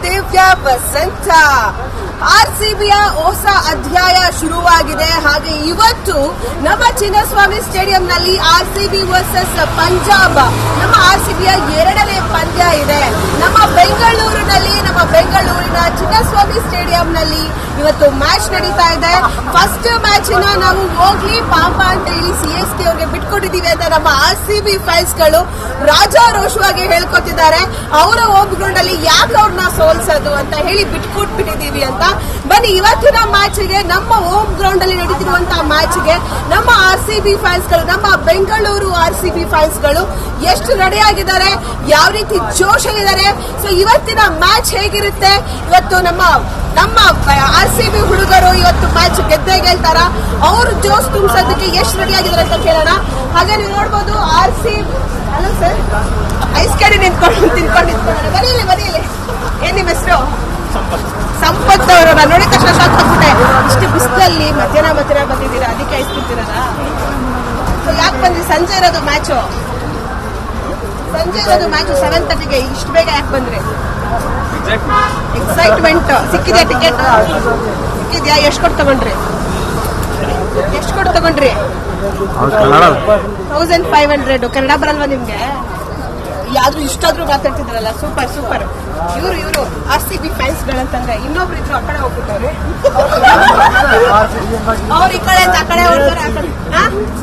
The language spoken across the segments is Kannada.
Mahadevya Center. ಆರ್ ಸಿಬಿಯ ಹೊಸ ಅಧ್ಯಾಯ ಶುರುವಾಗಿದೆ. ಹಾಗೆ ಇವತ್ತು ನಮ್ಮ Chinnaswamy ಸ್ಟೇಡಿಯಂನಲ್ಲಿ R C B versus Punjab. ನಮ್ಮ ಆರ್ ಸಿಬಿಯ ಎರಡನೇ ಪಂದ್ಯ ಇದೆ. ನಮ್ಮ ಬೆಂಗಳೂರಿನಲ್ಲಿ, ನಮ್ಮ ಬೆಂಗಳೂರಿನ ಚಿನ್ನಸ್ವಾಮಿ ಸ್ಟೇಡಿಯಂನಲ್ಲಿ ಇವತ್ತು ಮ್ಯಾಚ್ ನಡೀತಾ ಇದೆ. ಫಸ್ಟ್ ಮ್ಯಾಚ್ ನಾವು ಹೋಗ್ಲಿ, ಪಾಪ ಅಂತ ಹೇಳಿ ಸಿ ಎಸ್ ಕೆ ಅವ್ರಿಗೆ ಬಿಟ್ಕೊಟ್ಟಿದ್ದೀವಿ ಅಂತ ನಮ್ಮ ಆರ್ ಸಿ ಬಿ ಗಳು ರಾಜಾರೋಷವಾಗಿ ಹೇಳ್ಕೊತಿದ್ದಾರೆ. ಅವರ ಹೋಮ್ ಗ್ರೌಂಡ್ ಅಲ್ಲಿ ಯಾಕೆ ಅವ್ರನ್ನ ಸೋಲ್ಸೋದು ಅಂತ ಹೇಳಿ ಬಿಟ್ಕೊಟ್ಬಿಟ್ಟಿದೀವಿ ಅಂತ ಬನ್ನಿ, ಇವತ್ತಿನ ಮ್ಯಾಚ್ಗೆ ನಮ್ಮ ಹೋಮ್ ಗ್ರೌಂಡ್ ಅಲ್ಲಿ ನಡೀತಿರುವಂತಹ ಮ್ಯಾಚ್ಗೆ ನಮ್ಮ ಆರ್ ಸಿ ಬಿ ಫ್ಯಾನ್ಸ್ಗಳು, ನಮ್ಮ ಬೆಂಗಳೂರು ಆರ್ ಸಿ ಬಿ ಫ್ಯಾನ್ಸ್ಗಳು ಎಷ್ಟು ರೆಡಿ ಆಗಿದ್ದಾರೆ, ಯಾವ ರೀತಿ ಜೋಶಲ್ಲಿದ್ದಾರೆ ಸೊ ಇವತ್ತಿನ ಮ್ಯಾಚ್ ಹೇಗಿರುತ್ತೆ, ಇವತ್ತು ನಮ್ಮ ನಮ್ಮ ಆರ್ ಸಿ ಬಿ ಹುಡುಗರು ಇವತ್ತು ಮ್ಯಾಚ್ ಗೆದ್ದೇ ಗೆಲ್ತಾರ, ಅವರು ಜೋಶ್ ತುಂಬಿಸೋದಕ್ಕೆ ಎಷ್ಟು ರೆಡಿ ಆಗಿದ್ದಾರೆ ಅಂತ ಕೇಳೋಣ. ಹಾಗೆ ನೀವು ನೋಡ್ಬೋದು R C hello sir ice ಕಡೆ ನಿಂತ್ಕೊಂಡು ತಿನ್ಕೊಂಡು ಬರೀಲಿ ಬರೀಲಿ ಏನ್ ನಿಮ್ಮ ಹೆಸರು? ಸಂಪತ್ ಅವರು ನೋಡಿ ನೋಡಿದ ತಕ್ಷಣ ಶಾಕ್ ಆಗ್ಬಿಟ್ಟೆ. ಇಷ್ಟು ಬಿಸಿಲಲ್ಲಿ ಮಧ್ಯಾಹ್ನ ಮಧ್ಯಾಹ್ನ ಬಂದಿದ್ದೀರಾ? ಅದಕ್ಕೆ ಐಸ್ ತಿಂತೀರಲ್ಲ ಸೊ ಯಾಕೆ ಬಂದ್ರಿ? ಸಂಜೆ ಇರೋದು ಮ್ಯಾಚು ಸಂಜೆ ಇರೋದು ಮ್ಯಾಚು ಸೆವೆನ್ ತರ್ಟಿಗೆ ಇಷ್ಟು ಬೇಗ ಯಾಕೆ ಬಂದ್ರಿ? ಎಕ್ಸೈಟ್ಮೆಂಟ್ ಸಿಕ್ಕಿದೆ ಟಿಕೆಟ್ ಸಿಕ್ಕಿದ್ಯಾ? ಎಷ್ಟು ಕೊಟ್ಟು ತಗೊಂಡ್ರಿ? ಎಷ್ಟು ಕೊಟ್ಟು ತಗೊಂಡ್ರಿ? ತೌಸಂಡ್ ಫೈವ್ ಹಂಡ್ರೆಡ್ ಕನ್ನಡ ಬರಲ್ವಾ ನಿಮ್ಗೆ? ಯಾವ್ದು ಇಷ್ಟಾದ್ರೂ ಮಾತಾಡ್ತಿದ್ರಲ್ಲ? Super super. ಇವರು ಇವರು ಆರ್ ಸಿ ಬಿ ಫ್ಯಾನ್ಸ್ ಗಳಂತಂದ್ರೆ ಇನ್ನೊಬ್ರು ಇದ್ರು ಆ ಕಡೆ ಹೋಗ್ಬಿಟ್ಟವ್ರೆ. ಅವ್ರು ಈ ಕಡೆ ಆ ಕಡೆ ಹೋಗ್ತಾರೆ ಆ ಕಡೆ.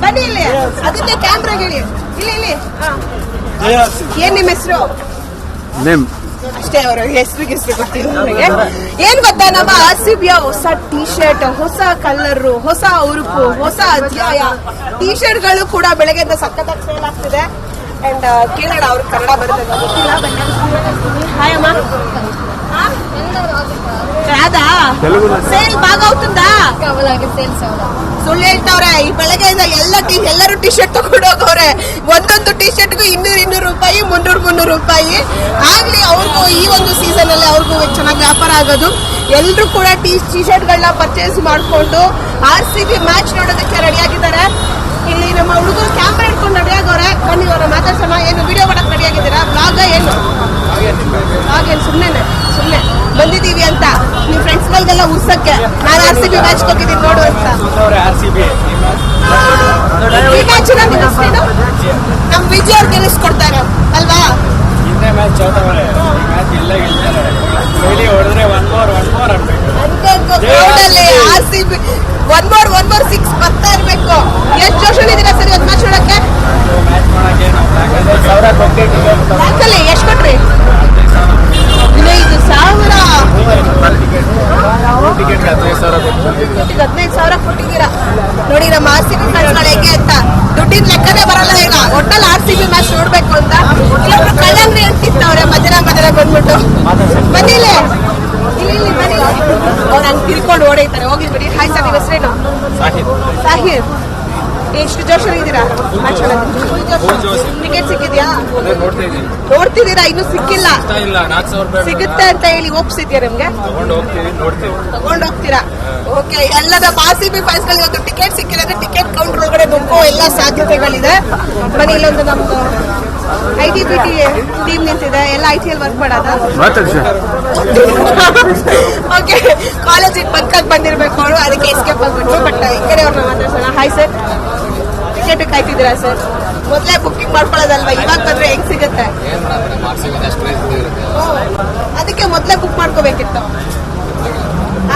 ಬನ್ನಿ ಇಲ್ಲಿ. ಅದಕ್ಕೆ ಕ್ಯಾಮ್ರಾ ಹೇಳಿ. ಇಲ್ಲಿ ಇಲ್ಲಿ. ಏನ್ ನಿಮ್ಮ ಹೆಸರು? ನೇಮ್. ಅಷ್ಟೇ ಅವರ ಹೆಸರು ಗಿಸ್ರು ಗೊತ್ತಿಲ್ಲ ನನಗೆ ಏನ್ ಗೊತ್ತಾ? ನಮ್ಮ ಆರ್ ಸಿ ಬಿಯ ಹೊಸ ಟಿ ಶರ್ಟ್ ಹೊಸ ಕಲರ್ ಹೊಸ ಉರುಪು ಹೊಸ ಅಧ್ಯಾಯ. ಟಿ ಶರ್ಟ್ಗಳು ಕೂಡ ಬೆಳಗ್ಗೆಯಿಂದ ಸಖತ್ತಾಗಿ ಸೇಲ್ ಆಗ್ತಿದೆ. ಅಂಡ್ uh, ಕೇಳೋಣ ಅವ್ರಿಗೆ ಕನ್ನಡ ಬರುತ್ತೆ ಗೊತ್ತಿಲ್ಲ ಹಾಯ್ ಅಮ್ಮ. ಸೇಲ್ ಬಾಗೌತುಂದಾ ಕವಲಾಗಿ ಸೇಲ್ ಸುಳ್ಳು ಹೇಳ್ತಾವ್ರೆ, ಈ ಬೆಳಗ್ಗೆಯಿಂದ ಎಲ್ಲ ಎಲ್ಲರೂ ಟಿ ಶರ್ಟ್ ತಗೊಂಡು ಹೋಗವ್ರೆ. ಒಂದೊಂದು ಟಿ ಶರ್ಟ್ಗೂ ಇನ್ನೂರು ಇನ್ನೂರು ರೂಪಾಯಿ, ಮುನ್ನೂರು ಮುನ್ನೂರು ರೂಪಾಯಿ. ಆಗ್ಲಿ, ಅವ್ರಿಗೂ ಈ ಒಂದು ಸೀಸನ್ ಅಲ್ಲಿ ಅವ್ರಿಗೂ ಚೆನ್ನಾಗಿ ವ್ಯಾಪಾರ ಆಗೋದು. ಎಲ್ಲರೂ ಕೂಡ ಟಿ ಟಿ ಶರ್ಟ್ಗಳನ್ನ ಪರ್ಚೇಸ್ ಮಾಡಿಕೊಂಡು ಆರ್ ಸಿ ಬಿ ಮ್ಯಾಚ್ ನೋಡೋದಕ್ಕೆ ರೆಡಿಯಾಗಿದ್ದಾರೆ ಇಲ್ಲಿ ನಮ್ಮ ಹುಡುಗರು ಕ್ಯಾಮ್ರಾ ಇಟ್ಕೊಂಡು ರೆಡಿ ಆಗೋರೆ. ಬನ್ನಿ ಅವರ ಮಾತಾಡ್ಸೋಣ. ಏನು ವಿಡಿಯೋ ಮಾಡಕ್ ರೆಡಿ ಆಗಿದ್ದೀರಾ? ಬ್ಲಾಗ ಏನು? ಹಾಗೇನು ಸುಮ್ಮನೆ ಸುಮ್ಮನೆ ಬಂದಿದ್ದೀವಿ ಅಂತ. ನಿಮ್ಮ ಫ್ರೆಂಡ್ಸ್ ಗಳಿಗೆಲ್ಲ ಉರ್ಸಕ್ಕೆ. ನಾನು ಆರ್ ಸಿ ಬಿ ಮ್ಯಾಚ್ ಹೋಗಿದ್ದೀನಿ ನೋಡು ಅಂತ. ಈ ಮ್ಯಾಚ್ ನಮ್ ವಿಜಯ್ ಅವ್ರು ಗೆಲ್ಲಿಸ್ಕೊಡ್ತಾರೆ. ಅಲ್ವಾ? ಹಿಂದೆ ಮ್ಯಾಚ್ ಮ್ಯಾಚ್ ಎಲ್ಲ ಹೊಡೆದ್ರೆ ಒನ್ ಮೋರ್ ಒನ್ ಮೋರ್ ಅನ್ಬೇಕು ಗ್ರೌಂಡಲ್ಲಿ R C B one more one more six ಬರ್ತಾ ಇರ್ಬೇಕು. ಎಷ್ಟು ಜೋಶನ್ ಇದೀರಾ ಸರ್ ಇವತ್ತು ಮ್ಯಾಚ್ ನೋಡಕ್ಕೆ? ಮ್ಯಾಚ್ ಬ್ಯಾಂಕಲ್ಲಿ ಎಷ್ಟು ಕೊಟ್ರಿ? ಹದಿನೈದು ಸಾವಿರ. ಹದಿನೈದು ಸಾವಿರ ಕೊಟ್ಟಿದ್ದೀರಾ. ನೋಡಿ ಆರ್ ಸಿ ಬಿ ಫ್ರೆಂಡ್ಸ್ಗಳು ಹೇಗೆ ಅಂತ. ದುಡ್ಡಿನ ಲೆಕ್ಕನೇ ಬರಲ್ಲ ಈಗ. ಒಟ್ಟಲ್ಲಿ ಆರ್ ಸಿ ಬಿ ಮ್ಯಾಚ್ ನೋಡ್ಬೇಕು ಅಂತ. ಇಲ್ಲೊಬ್ರು ಕಳ್ಳಂಗ್ರಿ ಅಂತಿತ್ತವ್ರೆ ಮಧ್ಯಾಹ್ನ ಮಧ್ಯಾಹ್ನ ಬಂದ್ಬಿಟ್ಟು. ಬನ್ನಿ ಇಲ್ಲಿ ಇಲ್ಲಿ ಇಲ್ಲಿ ಬನ್ನಿ ಅವ್ರು ತಿಳ್ಕೊಂಡು ಓಡೈತಾರೆ. ಹೋಗ್ಲಿ ಬಿಡಿ. ಹಾಯ್ ಸರ್ ನಿಮ್ಮ ಹೆಸರೇನು? ಸಾಹಿರ್ ಎಷ್ಟು ಜೋಶ್ ಇದ್ದೀರಾ? ಟಿಕೆಟ್ ಸಿಕ್ಕಿದ್ಯಾ? ನೋಡ್ತಿದ್ದೀರಾ? ಇನ್ನು ಸಿಕ್ಕಿಲ್ಲ. ಸಿಗುತ್ತೆ ಅಂತ ಹೇಳಿ ಒಪ್ಸಿದ್ಯಾ ನಿಮ್ಗೆ? ತಗೊಂಡು ಹೋಗ್ತೀರಾ? ಓಕೆ ಎಲ್ಲದ ಪಾಸಿಬಿ ಸಿ ಬಿ ಫ್ಯಾನ್ಸ್ ಗಳಿಗೆ ಒಂದು ಟಿಕೆಟ್ ಸಿಕ್ಕಿರೋದ್ರೆ ಟಿಕೆಟ್ ಕೌಂಟರ್ ಒಳಗಡೆ ನುಗ್ಗೋ ಎಲ್ಲ ಸಾಧ್ಯತೆಗಳಿದೆ. ಬನ್ನಿ ಇಲ್ಲೊಂದು ನಮ್ದು I T B T team ನಿಂತಿದೆ ಎಲ್ಲ ಐ ಟಿ ಎಲ್ ವರ್ಕ್ ಮಾಡೋದ? ಓಕೆ ಕಾಲೇಜಿಗೆ ಬಂಕಾಗ್ ಬಂದಿರಬೇಕು ಅವರು. ಅದಕ್ಕೆ ಎಸ್ಕೇಪ್ ಆಗ್ಬಿಟ್ಟು ಬಟ್ ಈ ಕಡೆ ಅವ್ರನ್ನ ಮಾತಾಡ್ಸೋಣ. ಹಾಯ್ ಸರ್ ಟಿಕೆಟ್ ಕಾಯ್ತಿದ್ದೀರಾ ಸರ್ ಮೊದಲೇ ಬುಕ್ಕಿಂಗ್ ಮಾಡ್ಕೊಳ್ಳೋದಲ್ವಾ? ಇವಾಗ ಬಂದ್ರೆ ಹೆಂಗ್ ಸಿಗುತ್ತೆ? ಅದಕ್ಕೆ ಮೊದಲೇ ಬುಕ್ ಮಾಡ್ಕೋಬೇಕಿತ್ತು.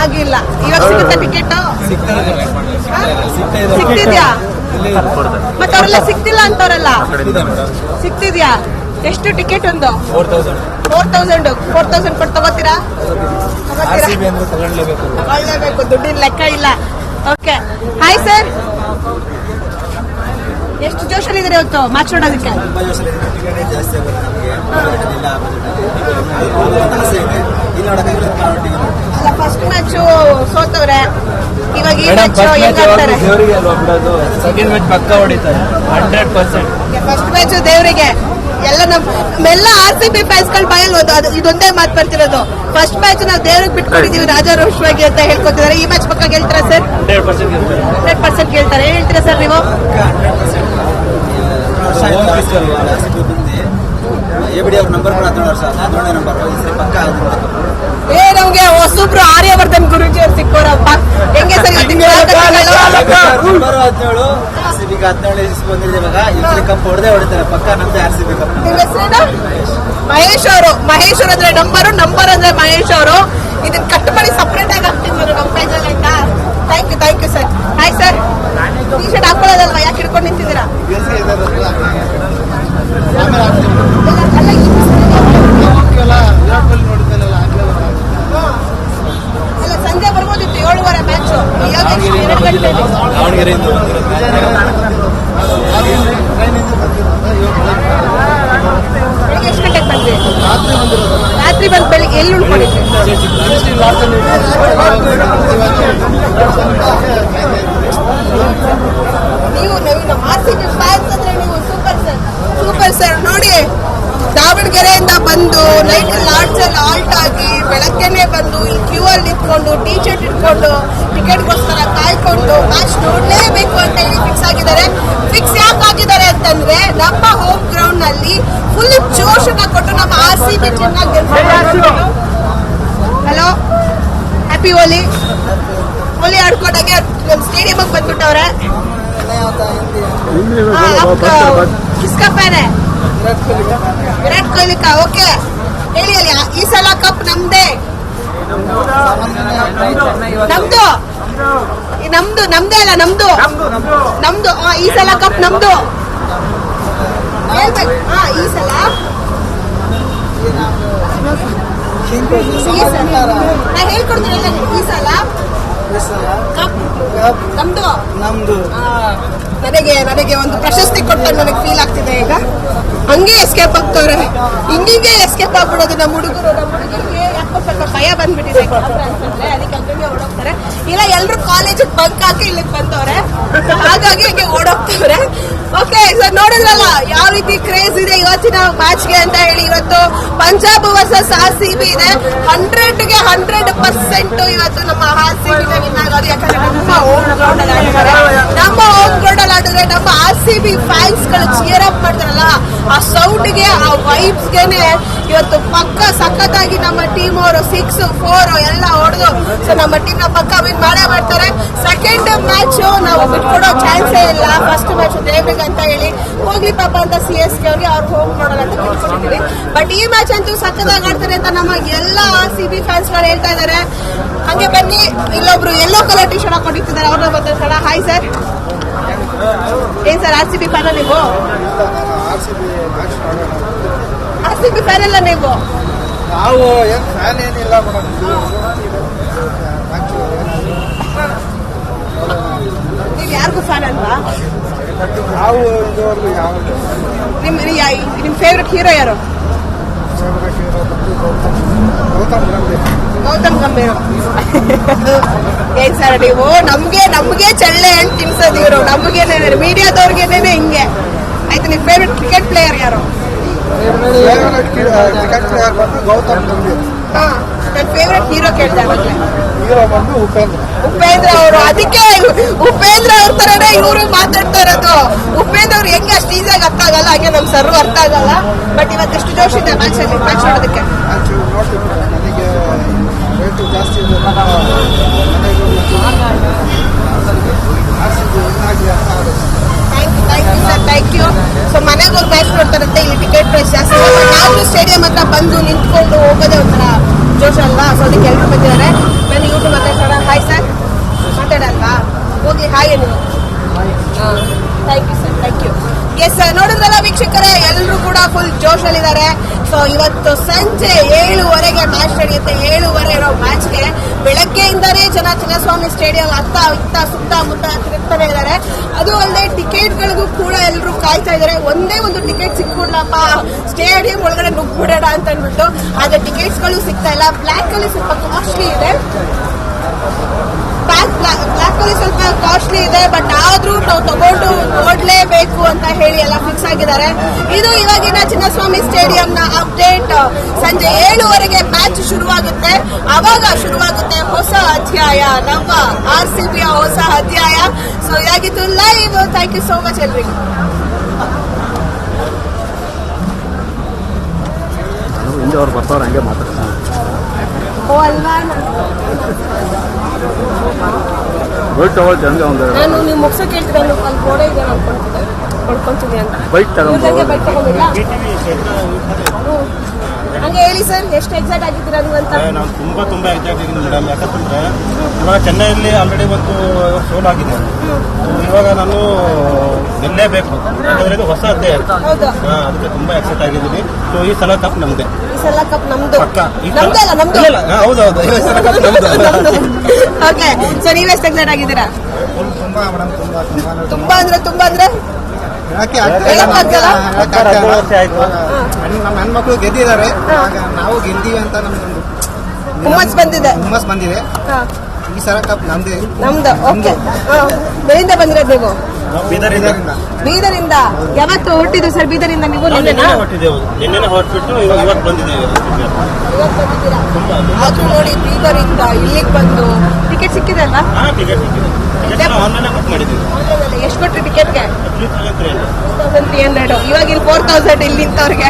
ಆಗಿಲ್ಲ ಇವಾಗ ಸಿಗುತ್ತೆ ಟಿಕೆಟ್? ಸಿಕ್ತಿದ್ಯಾ ಮತ್ತೆ ಅವರೆಲ್ಲ ಸಿಗ್ತಿಲ್ಲ ಅಂತವ್ರಲ್ಲ? ಸಿಕ್ತಿದ್ಯಾ ಎಷ್ಟು ಟಿಕೆಟ್ ಒಂದು? ಫೋರ್ ತೌಸಂಡ್ ಫೋರ್ ತೌಸಂಡ್ ಕೊಟ್ಟು ತಗೋತೀರಾ? ತಗೊಳ್ಳೇಬೇಕು ದುಡ್ಡಿನ ಲೆಕ್ಕ ಇಲ್ಲ. ಓಕೆ ಹಾಯ್ ಸರ್ ಎಷ್ಟು ಜೋಶಲ್ಲಿ ಇದ್ರೆ ಇವತ್ತು ಮ್ಯಾಚ್ ನೋಡೋದಕ್ಕೆ? ತುಂಬ ಇದೆ ಟಿಕೆಟ್ ಜಾಸ್ತಿ ಆಗುತ್ತೆ ನಮಗೆ. ಇಲ್ಲ ಇಲ್ಲಿ ನೋಡೋಕ್ಕಾಗಿಲ್ಲ ಅಲ್ಲ ಫಸ್ಟ್ ಮ್ಯಾಚ್ ಸೋತವ್ರೆ. ಇವಾಗ ಈ ಮ್ಯಾಚ್ ಫಸ್ಟ್ ಮ್ಯಾಚ್ ಹೆಂಗಾಗ್ತಾರೆ ದೇವರಿಗೆ ಅಲ್ವಾ ಬಿಡೋದು? ಸೆಕೆಂಡ್ ಮ್ಯಾಚ್ ಪಕ್ಕ ಹೊಡಿತಾರೆ. ಹಂಡ್ರೆಡ್ ಪರ್ಸೆಂಟ್ ಫಸ್ಟ್ ಮ್ಯಾಚ್ ದೇವರಿಗೆ. ಎಲ್ಲ ನಮ್ ನಮ್ಮೆಲ್ಲ ಆರ್ ಸಿ ಬಿ ಫ್ಯಾನ್ಸ್ಗಳ ಬಾಯಲ್ಲಿ ಒಂದು ಅದು ಇದೊಂದೇ ಮಾತು ಬರ್ತಿರೋದು. ಫಸ್ಟ್ ಮ್ಯಾಚ್ ನಾವು ದೇವ್ರಿಗೆ ಬಿಟ್ಕೊಂಡಿದೀವಿ ರಾಜಾರೋಷವಾಗಿ ಅಂತ ಹೇಳ್ಕೊತಿದ್ದಾರೆ ಈ ಮ್ಯಾಚ್ ಪಕ್ಕ ಗೆಲ್ತಾರ ಸರ್? ಹಂಡ್ರೆಡ್ ಪರ್ಸೆಂಟ್ ಗೆಲ್ತಾರೆ. ಹಂಡ್ರೆಡ್ ಪರ್ಸೆಂಟ್ ಗೆಲ್ತಾರೆ. ಹೇಳ್ತೀರಾ ಸರ್ ನೀವು? ಎಬಿಡಿ ಅವ್ರ ನಂಬರ್ ಕೂಡ ಹದಿನೇಳು ಪಕ್ಕ ಏ ನಮ್ಗೆ ಹೊಸಬ್ರು ಆರ್ಯವರ್ಧನ್ ಗುರುಜಿ ಅವ್ರು ಸಿಕ್ಕೋರಪ್ಪ. ಹೆಂಗೆ ಸರಿ ಹದಿನೇಳು ಆರ್ ಸಿ ಬಿಗೆ ಹದಿನೇಳು ಇಸ್ ಬಂದಿದೆ ಇವಾಗ. ಈ ಸರಿ ಕಪ್ ಹೊಡೆದೇ ಹೊಡಿತಾರೆ. ಪಕ್ಕ ನಮ್ದೇ R C B cup Mahesh ಅವರು. ಮಹೇಶ್ ಅಂದ್ರೆ ನಂಬರು ನಂಬರ್ ಅಂದ್ರೆ ಮಹೇಶ್ ಅವರು. ಇದನ್ನ ಕಟ್ ಮಾಡಿ ಸಪ್ರೇಟ್ ಆಗಿ ಹಾಕ್ತೀವಿ ನಮ್ಮ ಪ್ರೈಸ್ ಆಯ್ತಾ? Thank you thank you sir ನೀವು ನೀವು ನಮ್ಮ ಆರ್ ಸಿ ಬಿ ಫ್ಯಾನ್ಸ್ ಅಂದ್ರೆ ನೀವು ಸೂಪರ್ ಸರ್ ಸೂಪರ್ ಸರ್ ನೋಡಿ, ದಾವಣಗೆರೆಯಿಂದ ಬಂದು ನೈಟ್ ಲಾಡ್ಜ್ ಅಲ್ಲಿ ಆಲ್ಟ್ ಆಗಿ ಬೆಳಗ್ಗೆನೆ ಬಂದು ಈ ಕ್ಯೂ ಅಲ್ಲಿ ನಿಂತ್ಕೊಂಡು ಟೀ ಶರ್ಟ್ ಇಟ್ಕೊಂಡು ಟಿಕೆಟ್ಗೋಸ್ಕರ ಕಾಯ್ಕೊಂಡು ಮ್ಯಾಚ್ ನೋಡಲೇಬೇಕು ಅಂತ ಹೇಳಿ ಫಿಕ್ಸ್ ಆಗಿದ್ದಾರೆ. ಫಿಕ್ಸ್ ಯಾಕೆ ಆಗಿದ್ದಾರೆ ಅಂತಂದ್ರೆ ನಮ್ಮ ಹೋಮ್ ಗ್ರೌಂಡ್ನಲ್ಲಿ ಫುಲ್ ಜೋಶನ್ನ ಕೊಟ್ಟು ನಮ್ಮ R C B hello? Happy Holi Holi ಆಡ್ಕೊಂಡಾಗೆ stadium ಸ್ಟೇಡಿಯಮ್ಗೆ ಬಂದ್ಬಿಟ್ಟವ್ರೆ. ಕಿಸ್ಕಪ್ಪೇನೆ ವಿರಾಟ್ ಕೊಹ್ಲಿಕ ಓಕೆ. ಹೇಳಿ ಹೇಳಿ ಈ ಸಲ ಕಪ್ ನಮ್ದೇ. ನಮ್ದು. ನಮ್ದು ನಮ್ದೇ ಅಲ್ಲ ನಮ್ದು. ನಮ್ದು ಈ ಸಲ ಕಪ್ ನಮ್ದು. ಹೇಳ್ಬೇಕು. ಈ ಸಲ. ನಾ ಹೇಳ್ಕೊಡ್ತೀನಿ ಈ ಸಲ ನಮ್ದು. ನಮ್ದು ನನಗೆ ನನಗೆ ಒಂದು ಪ್ರಶಸ್ತಿ ಕೊಟ್ಟಾಗ ನನಗೆ ಫೀಲ್ ಆಗ್ತಿದೆ ಈಗ. ಹಂಗೆ ಎಸ್ಕೇಪ್ ಆಗ್ತವ್ರೆ ಹಿಂಗಿಂಗೆ ಎಸ್ಕೇಪ್ ಆಗ್ಬಿಡೋದು ನಮ್ಮ ಹುಡುಗರು, ನಮ್ಮ ಹುಡುಗರಿಗೆ ಯಾಕೋ ಸ್ವಲ್ಪ ಭಯ ಬಂದ್ಬಿಟ್ಟಿದೆ. ಅದಕ್ಕೆ ಹಂಗೆ ಓಡೋಗ್ತಾರೆ. ಇಲ್ಲ ಎಲ್ಲರೂ ಕಾಲೇಜಿಗೆ ಬಂಕ್ ಹಾಕಿ ಇಲ್ಲಿಗೆ ಬಂದವ್ರೆ. ಹಾಗಾಗಿ ಹಿಂಗೆ ಓಡೋಗ್ತವ್ರೆ. ಓಕೆ ಸರ್ ನೋಡಿದ್ರಲ್ಲ, ಯಾವ ರೀತಿ ಕ್ರೇಜ್ ಇದೆ ಇವತ್ತಿನ ಮ್ಯಾಚ್ಗೆ ಅಂತ ಹೇಳಿ. ಇವತ್ತು Punjab versus R C B ಇದೆ. ಹಂಡ್ರೆಡ್ಗೆ ಹಂಡ್ರೆಡ್ ಪರ್ಸೆಂಟ್ ಇವತ್ತು ನಮ್ಮ ಆರ್ ಸಿ ಬಿ ವಿನ್ ಯಾಕಂದ್ರೆ ನಮ್ಮ ಹೋಮ್ ಗ್ರೌಂಡ್ ಅಲ್ಲಿ ಆಡ್ತಾರೆ. ನಮ್ಮ ಗ್ರೌಂಡ್ ಅಲ್ಲಿ ಆಡಿದ್ರೆ ನಮ್ಮ ಆರ್ ಸಿ ಬಿ ಫ್ಯಾನ್ಸ್ಗಳು ಚಿಯರ್ ಅಪ್ ಮಾಡ್ತಾರಲ್ಲ, ಆ ಸೌಂಡ್ಗೆ, ಆ ವೈಬ್ಸ್ ಗೆನೆ ಇವತ್ತು ಸಖತ್ತಾಗಿ ನಮ್ಮ ಟೀಮ್ ಅವರು ಸಿಕ್ಸ್ ಫೋರ್ ಎಲ್ಲ ಹೊಡೆದು ಸೊ ನಮ್ಮ ಟೀಮ್ನ ಪಕ್ಕ ವಿನ್ ಮಾಡೇ ಮಾಡ್ತಾರೆ. ಸೆಕೆಂಡ್ ಮ್ಯಾಚ್ ನಾವು ಬಿಟ್ಕೊಡೋ ಚಾನ್ಸೇ ಇಲ್ಲ. ಫಸ್ಟ್ ಮ್ಯಾಚ್ ಅಂತ ಹೇಳಿ. ಹೋಗ್ಲಿ ಪಾಪ ಅಂತ ಸಿ ಎಸ್ ಕೆ ಅವ್ರಿಗೆ ಅವ್ರು ಹೋಮ್ ನೋಡೋಣ ಅಂತ ಬಟ್ ಈ ಮ್ಯಾಚ್ ಅಂತೂ ಸಖತ್ತಾಗಿ ಆಡ್ತಾರೆ ಅಂತ ನಮ್ಮ ಎಲ್ಲ ಆರ್ ಸಿ ಬಿ ಫ್ಯಾನ್ಸ್ಗಳು ಹೇಳ್ತಾ ಇದ್ದಾರೆ. ಹಂಗೆ ಬನ್ನಿ. ಇಲ್ಲೊಬ್ರು ಎಲ್ಲೋ ಕಲರ್ ಟಿ ಶರ್ಟ್ ಹಾಕೊಂಡಿರ್ತಿದ್ದಾರೆ. ಅವ್ರನ್ನ ಮಾತಾಡ್ಸೋಣ. ಹಾಯ್ ಸರ್ ಏನ್ ಸರ್ ಆರ್ ಸಿ ಬಿ ಫ್ಯಾನ ನೀವು? ಆರ್ ಸಿ ಬಿ ಫ್ಯಾನ್ ಅಲ್ಲ ನೀವು? ನಾವು ಏನ್ ಫ್ಯಾನ್ ಏನಿಲ್ಲ ಮೇಡಮ್ ನೀವು ಯಾರಿಗೂ ಫ್ಯಾನ್ ಅಲ್ವಾ? ನಾವು ಇದುವರೆಗೂ ಯಾವ ನಿಮ್ ಯಾ- ನಿಮ್ ಫೇವ್ರೆಟ್ ಹೀರೋ ಯಾರು? ಗೌತಮ್ ಗಂಭೀರ್. ಗೌತಮ್ ಗಂಭೀರ್. ಏನ್ ಸರ್ ನೀವು? ನಮ್ಗೆ ನಮ್ಗೆ ಚಳ್ಳೆ ಹಣ್ಣು ತಿನ್ಸೋದು ಇವರು. ನಮ್ಗೆ ಮೀಡಿಯಾದವ್ರಿಗೇನೆ ಹಿಂಗೆ. ಆಯ್ತು ನಿಮ್ ಫೇವ್ರೆಟ್ ಕ್ರಿಕೆಟ್ ಪ್ಲೇಯರ್ ಯಾರು? ಗೌತಮ್ ಗಂಭೀರ್ ಹಾ ನನ್ನ ಫೇವ್ರೆಟ್ ಹೀರೋ ಕೇಳಿದೆ. ಹೀರೋ ಬಂದು ಉಪೇಂದ್ರ. ಉಪೇಂದ್ರ ಅವರು ಅದಕ್ಕೆ ಉಪೇಂದ್ರ ಅವ್ರ ತರನೇ ಇವರು ಮಾತಾಡ್ತಾ ಇರೋದು. ಉಪೇಂದ್ರ ಅವ್ರು ಹೆಂಗೆ ಅಷ್ಟು ಈಸಿಯಾಗಿ ಅರ್ಥ ಆಗಲ್ಲ ಹಾಗೆ ನಮ್ ಸರ್ವ್ ಅರ್ಥ ಆಗಲ್ಲ. ಬಟ್ ಇವತ್ತು ಎಷ್ಟು ಜೋಶ್ ಇದೆ ಮ್ಯಾಚ್ ಅಲ್ಲಿ ಮ್ಯಾಚ್ ನೋಡೋದಕ್ಕೆ. ನನಗೆ ರೇಟು ಜಾಸ್ತಿ ಇದೆ ಆರ್ ಸಿ ಬಿ ಆಗಲಿ ಅಂತ ಆಗುತ್ತೆ thank you thank you sir thank you so ಮನೆಗೆ ಹೋಗಿ ಮ್ಯಾಚ್ ನೋಡ್ತಾರಂತೆ ಇಲ್ಲಿ ಟಿಕೆಟ್ ಪ್ರೈಸ್ ಜಾಸ್ತಿ ಇದೆ ಬಟ್ ನಾವು ಸ್ಟೇಡಿಯಂ ಹತ್ರ ಬಂದು ನಿಂತ್ಕೊಂಡು ಹೋಗೋದೇ ಒಂಥರ ಜೋಶ್ ಅಲ್ವಾ? ಸೊ ಅದಕ್ಕೆ ಎಲ್ಲರೂ ಬಂದಿದ್ದಾರೆ. ನಾನು ಯೂಟ್ಯೂಬ್ ಮಾತಾಡ್ಸೋಣ ಹಾಯ್ ಸರ್ ಮಾತಾಡಲ್ವಾ? ಹೋಗಿ ಹಾಯ್ ನೀವು thank you sir thank you yes sir ನೋಡಿದ್ರಲ್ಲ ವೀಕ್ಷಕರೇ ಎಲ್ಲರೂ ಕೂಡ ಫುಲ್ ಜೋಶಲ್ಲಿದ್ದಾರೆ ಸೊ ಇವತ್ತು ಸಂಜೆ ಏಳುವರೆಗೆ ಮ್ಯಾಚ್ ನಡೆಯುತ್ತೆ. ಏಳುವರೆ ಇರೋ ಮ್ಯಾಚ್ಗೆ ಬೆಳಗ್ಗೆಯಿಂದನೇ ಜನ ಚಿನ್ನಸ್ವಾಮಿ ಸ್ಟೇಡಿಯಂ ಅತ್ತ ಇತ್ತ ಸುತ್ತ ಮುತ್ತ ತಿರುಗ್ತಾನೆ ಇದ್ದಾರೆ. ಅದು ಅಲ್ಲದೆ ಟಿಕೆಟ್ಗಳಿಗೂ ಕೂಡ ಎಲ್ಲರೂ ಕಾಯ್ತಾ ಇದ್ದಾರೆ. ಒಂದೇ ಒಂದು ಟಿಕೆಟ್ ಸಿಕ್ಬಿಡ್ಲಪ್ಪ. ಸ್ಟೇಡಿಯಂ ಒಳಗಡೆ ನುಗ್ಬಿಡೋಣ ಅಂತ ಅಂದ್ಬಿಟ್ಟು. ಆದರೆ ಟಿಕೆಟ್ಸ್ಗಳು ಸಿಗ್ತಾ ಇಲ್ಲ. ಬ್ಲ್ಯಾಕ್ ಅಲ್ಲಿ ಸ್ವಲ್ಪ ಕಾಸ್ಟ್ಲಿ ಇದೆ. ಬ್ಲ್ಯಾಕ್ ಅಲ್ಲಿ ಸ್ವಲ್ಪ ಕಾಸ್ಟ್ಲಿ ಇದೆ. ಬಟ್ ಆದರೂ ನಾವು ನೋಡ್ಲೇಬೇಕು ಅಂತ ಹೇಳಿ ಎಲ್ಲ ಫಿಕ್ಸ್ ಆಗಿದ್ದಾರೆ. ಇದು ಇವಾಗಿನ ಚಿನ್ನಸ್ವಾಮಿ ಸ್ಟೇಡಿಯಂನ ಅಪ್ಡೇಟ್ ಸಂಜೆ ಏಳುವರೆಗೆ ಮ್ಯಾಚ್ ಶುರುವಾಗುತ್ತೆ. ಅವಾಗ ಶುರುವಾಗುತ್ತೆ ಹೊಸ ಅಧ್ಯಾಯ. ನಮ್ಮ ಆರ್ ಸಿ ಬಿಯ ಹೊಸ ಅಧ್ಯಾಯ. ಸೊ ಇದಾಗಿತ್ತು live thank you so much ಎಲ್ರಿಗೂ. ಅವ್ರು ಬರ್ತಾವ್ರೆ ಹಂಗೆ ಮಾತಾಡ್ತಾರೆ ಓ ಅಲ್ವಾ? ಬೈಕ್ ತಗೊಳ್ತಿ ಹಂಗೆ ಒಂದು ನಾನು ನೀವು ಮುಗಿಸೋ ಕೇಳ್ತೀರ ಅಲ್ಲಿ ಇದೆ ಅನ್ಕೊಂತಿದ್ದೆ ಅಂತ. ಬೈಕ್ ತಗೊಂಡು ತಗೊಂಡಿಲ್ಲ. ಹಂಗೆ ಹೇಳಿ ಸರ್ ಎಷ್ಟು ಎಕ್ಸೈಟ್ ಆಗಿದ್ದೀರಾ ನೀವು ಅಂತ? ನಾನು ತುಂಬಾ ತುಂಬಾ ಎಕ್ಸೈಟ್ ಆಗಿದ್ದೀನಿ ಮೇಡಮ್ ಯಾಕಂತಂದ್ರೆ ಇವಾಗ ಚೆನ್ನೈಯಲ್ಲಿ ಆಲ್ರೆಡಿ ಒಂದು ಸೋಲ್ ಆಗಿದೆ. ಇವಾಗ ನಾನು ಗೆಲ್ಲೇಬೇಕು ಯಾಕಂದ್ರೆ ಇದು ಹೊಸ ಹಾ, ಅದಕ್ಕೆ ತುಂಬಾ ಎಕ್ಸೈಟ್ ಆಗಿದ್ದೀನಿ. ಸೊ ಈ ಸಲ ಕಪ್ ನಮ್ದೆ. ಈ ಸಲ ಕಪ್ ನಮ್ದು. ಪಕ್ಕ. ಈ ಸಲ- ನಮ್ದೇ ಅಲ್ಲ ನಮ್ದು. ಇಲ್ಲ, ಇಲ್ಲ, ಹಾ, ಹೌದೌದು ಈ ಸಲ ಕಪ್ ನಮ್ದು. ಓಕೆ ಸೊ ನೀವೆಷ್ಟು ಎಕ್ಸೈಟ್ ಆಗಿದ್ದೀರಾ? ತುಂಬಾ ಮೇಡಮ್ ತುಂಬಾ ತುಂಬಾ ತುಂಬಾ ಅಂದ್ರೆ ತುಂಬಾ ಅಂದ್ರೆ? ನಮ್ಮ ಹೆಣ್ಮಕ್ಳು ಗೆದ್ದಿದ್ದಾರೆ. ನಾವು ಗೆದ್ದೀವಿ ಅಂತ ನಮ್ಗೆ ಹುಮ್ಮಸ್ ಬಂದಿದೆ. ಹುಮ್ಮಸ್ ಬಂದಿದೆ. ಈ ಸಲ ಕಪ್ ನಮ್ದೇ. ನಮ್ದು ಓಕೆ ಬೆಳಿಂದ ಬಂದಿರೋದು ನೀವು? ಬೀದರಿಂದ. ಯಾವತ್ತು ಹೊರಟಿದ್ದು ಸರ್ ಬೀದರಿಂದ ನೀವು? ಆದ್ರೂ ನೋಡಿ ಬೀದರಿಂದ ಇಲ್ಲಿಗೆ ಬಂದು ಟಿಕೆಟ್ ಸಿಕ್ಕಿದೆ ಅಲ್ಲ ಹಾ ಟಿಕೆಟ್ ಟಿಕೆಟ್ ಆನ್ಲೈನ್ ಬುಕ್ ಮಾಡಿದ್ದೀವಿ. ಆನ್ಲೈನಲ್ಲಿ ಎಷ್ಟು ಕೊಟ್ರಿ ಟಿಕೆಟ್ಗೆ ತ್ರೀ ಹಂಡ್ರೆಡ್ ಇವಾಗ ಇಲ್ಲಿ ಫೋರ್ ತೌಸಂಡ್ ಇಲ್ಲಿ ನಿಂತವ್ರಿಗೆ.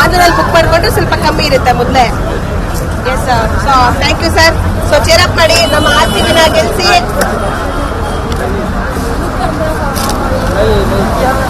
ಆನ್ಲೈನಲ್ಲಿ ಬುಕ್ ಮಾಡಿಕೊಂಡು ಸ್ವಲ್ಪ ಕಮ್ಮಿ ಇರುತ್ತೆ ಮೊದಲೇ yes sir so thank you sir so cheer up ಮಾಡಿ ನಮ್ಮ ಆರ್ ಸಿ ಬಿನ